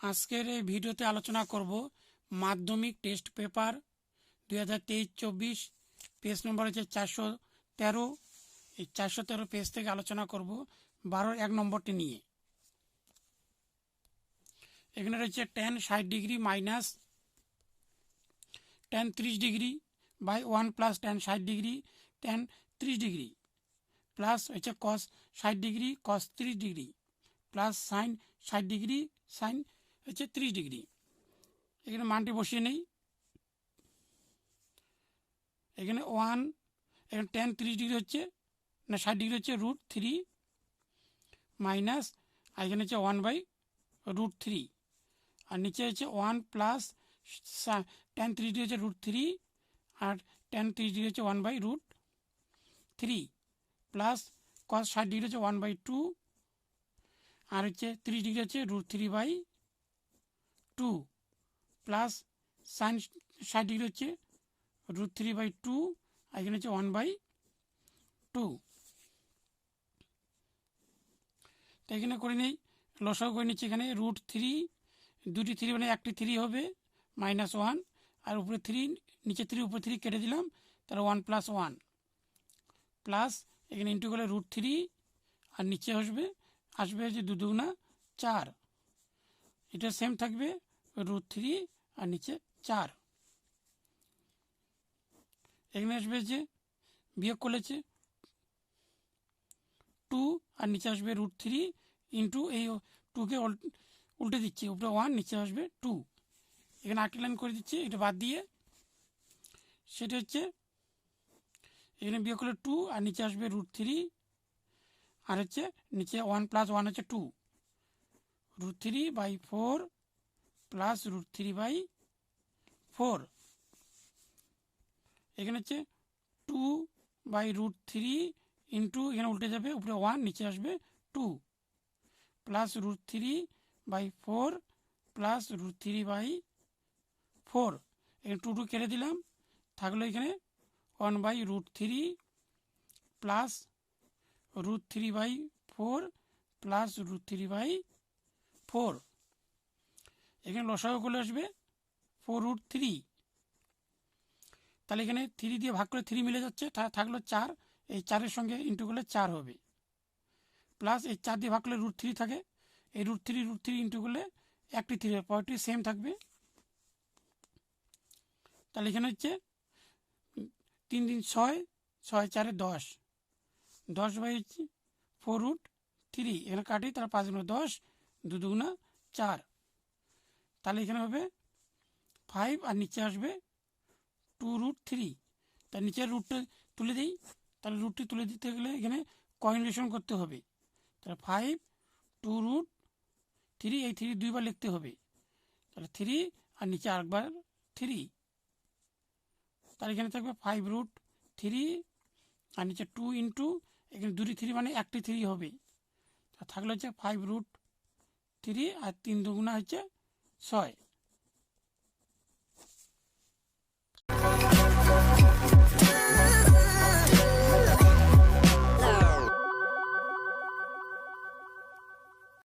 আজকের এই ভিডিওতে আলোচনা করব মাধ্যমিক টেস্ট পেপার দুই হাজার তেইশ চব্বিশ, পেজ নম্বর হচ্ছে চারশো তেরো। এই চারশো তেরো পেজ থেকে আলোচনা করব বারোর এক নম্বরটি নিয়ে। এখানে রয়েছে টেন ষাট ডিগ্রি মাইনাস টেন ত্রিশ degree by one plus tan ষাট ডিগ্রি টেন ত্রিশ ডিগ্রি প্লাস হচ্ছে কস ষাট ডিগ্রি কস ত্রিশ ডিগ্রি প্লাস সাইন ষাট ডিগ্রি সাইন হচ্ছে ত্রিশ ডিগ্রি। এখানে মানটি বসিয়ে নেই। এখানে ওয়ান এখানে টেন ত্রিশ ডিগ্রি হচ্ছে, না, ষাট ডিগ্রি হচ্ছে রুট থ্রি মাইনাস আর এখানে হচ্ছে ওয়ান বাই রুট থ্রি আর নিচে হচ্ছে ওয়ান প্লাস টেন ত্রিশ ডিগ্রি হচ্ছে রুট থ্রি আর টেন ত্রিশ ডিগ্রি হচ্ছে one by root three plus cos ষাট ডিগ্রি হচ্ছে ওয়ান বাই টু আর হচ্ছে ত্রিশ ডিগ্রি হচ্ছে root three by two plus sine ষাট ডিগ্রি হচ্ছে রুট থ্রি বাই টু আর এখানে হচ্ছে ওয়ান বাই টু তো এখানে করে নেই লসাও করে নিচ্ছি এখানে রুট থ্রি দুটি থ্রি মানে একটি থ্রি হবে মাইনাস ওয়ান আর উপরে থ্রি নিচে থ্রি উপরে থ্রি কেটে দিলাম, তাহলে ওয়ান প্লাস ওয়ান প্লাস এখানে ইন্টু করলে রুট থ্রি আর নিচে আসবে আসবে যে দু দুগুনা চার। এটা সেম থাকবে রুট থ্রি আর নিচে চার। এখানে আসবে যে বিয়োগ করেছে টু আর নিচে আসবে রুট থ্রি ইন্টু এই টুকে উল্টে দিচ্ছি, উপরে ওয়ান নিচে আসবে টু এখানে আটটি লাইন করে দিচ্ছি, এটা বাদ দিয়ে সেটা হচ্ছে এখানে বিয়োগ করলে টু আর নিচে আসবে রুট থ্রি আর হচ্ছে নিচে ওয়ান প্লাস ওয়ান হচ্ছে two root three by four plus root three by four এখানে হচ্ছে two by root three into এখানে উল্টে যাবে, উপরে ওয়ান নিচে আসবে two plus root three by four plus root three by four এখানে টু টু কেটে দিলাম, থাকল এখানে one by root three plus root three by four plus root three by four এখানে লসাগু করলে আসবে ফোর রুট থ্রি তাহলে এখানে থ্রি দিয়ে ভাগ করে থ্রি মিলে যাচ্ছে থাকল চার, এই চারের সঙ্গে ইন্টু করলে চার হবে। প্লাস এই চার দিয়ে ভাগ করলে রুট থ্রি থাকে, এই root three root three into করলে একটি থ্রি পরটি সেম থাকবে। তাহলে এখানে হচ্ছে তিন দিন ছয় ছয় চারে দশ। দশ বাই হচ্ছে ফোর রুট থ্রি এখানে কাটি, তাহলে পাঁচ গুণ দশ দু দুগুণা চার। তাহলে এখানে হবে ফাইভ আর নিচে আসবে টু রুট থ্রি তার নিচের রুটটা তুলে দিই। তাহলে রুটটি তুলে দিতে গেলে এখানে কয়েনলেশন করতে হবে। তাহলে ফাইভ টু রুট থ্রি এই থ্রি দুইবার লিখতে হবে। তাহলে থ্রি আর নিচে আরেকবার থ্রি তাহলে এখানে থাকবে ফাইভ রুট থ্রি আর নিচে টু ইন্টু এখানে দুটি থ্রি মানে একটি থ্রি হবে। থাকলে হচ্ছে ফাইভ রুট থ্রি আর তিন দুগুণা হচ্ছে ছয়